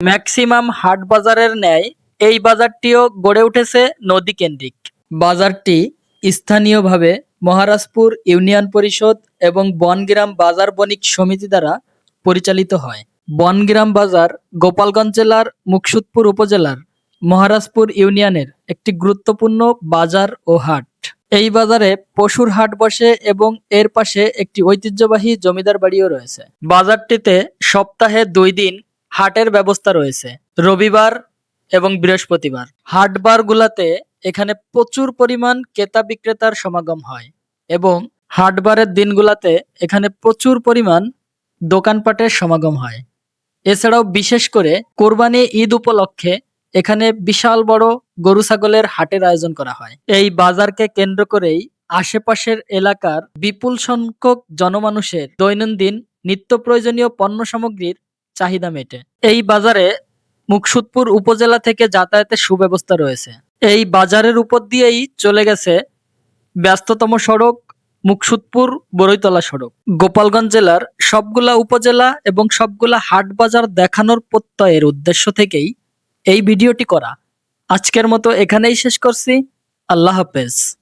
Maximum হাট বাজারের ন্যায় এই বাজারটিও গড়ে উঠেছে নদী কেন্দ্রিক বাজারটি স্থানীয়ভাবে মহারাজপুর ইউনিয়ন পরিষদ এবং বনগ্রাম বাজার বণিক সমিতি দ্বারা পরিচালিত হয়। বনগ্রাম বাজার গোপালগঞ্জ জেলার মুকসুদপুর উপজেলার মহারাজপুর ইউনিয়নের একটি গুরুত্বপূর্ণ বাজার ও হাট। এই বাজারে পশুর হাট বসে এবং এর পাশে একটি ঐতিহ্যবাহী জমিদার বাড়িও রয়েছে। বাজারটিতে সপ্তাহে দুই দিন হাটের ব্যবস্থা রয়েছে। রবিবার এবং বৃহস্পতিবার। হাটবার গুলাতে এখানে প্রচুর পরিমাণ ক্রেতা বিক্রেতার সমাগম হয় এবং হাটবারের দিনগুলাতে এখানে প্রচুর পরিমাণ দোকানপাটের সমাগম হয়। এছাড়াও বিশেষ করে কোরবানি ঈদ উপলক্ষে এখানে বিশাল বড় গরু ছাগলের হাটের আয়োজন করা হয়। এই বাজারকে কেন্দ্র করেই আশেপাশের এলাকার বিপুল সংখ্যক জনমানুষের দৈনন্দিন নিত্য প্রয়োজনীয় পণ্য সামগ্রীর চাহিদা মেটে। এই বাজারে মুকসুদপুর উপজেলা থেকে যাতায়াতের সুব্যবস্থা রয়েছে। এই বাজারের উপর দিয়েই চলে গেছে ব্যস্ততম সড়ক, মুকসুদপুর, বড়ইতলা সড়ক। গোপালগঞ্জ জেলার সবগুলা উপজেলা এবং সবগুলা হাট বাজার দেখানোর প্রত্যয়ের উদ্দেশ্য থেকেই এই ভিডিওটি করা। আজকের মতো এখানেই শেষ করছি। আল্লাহ হাফেজ।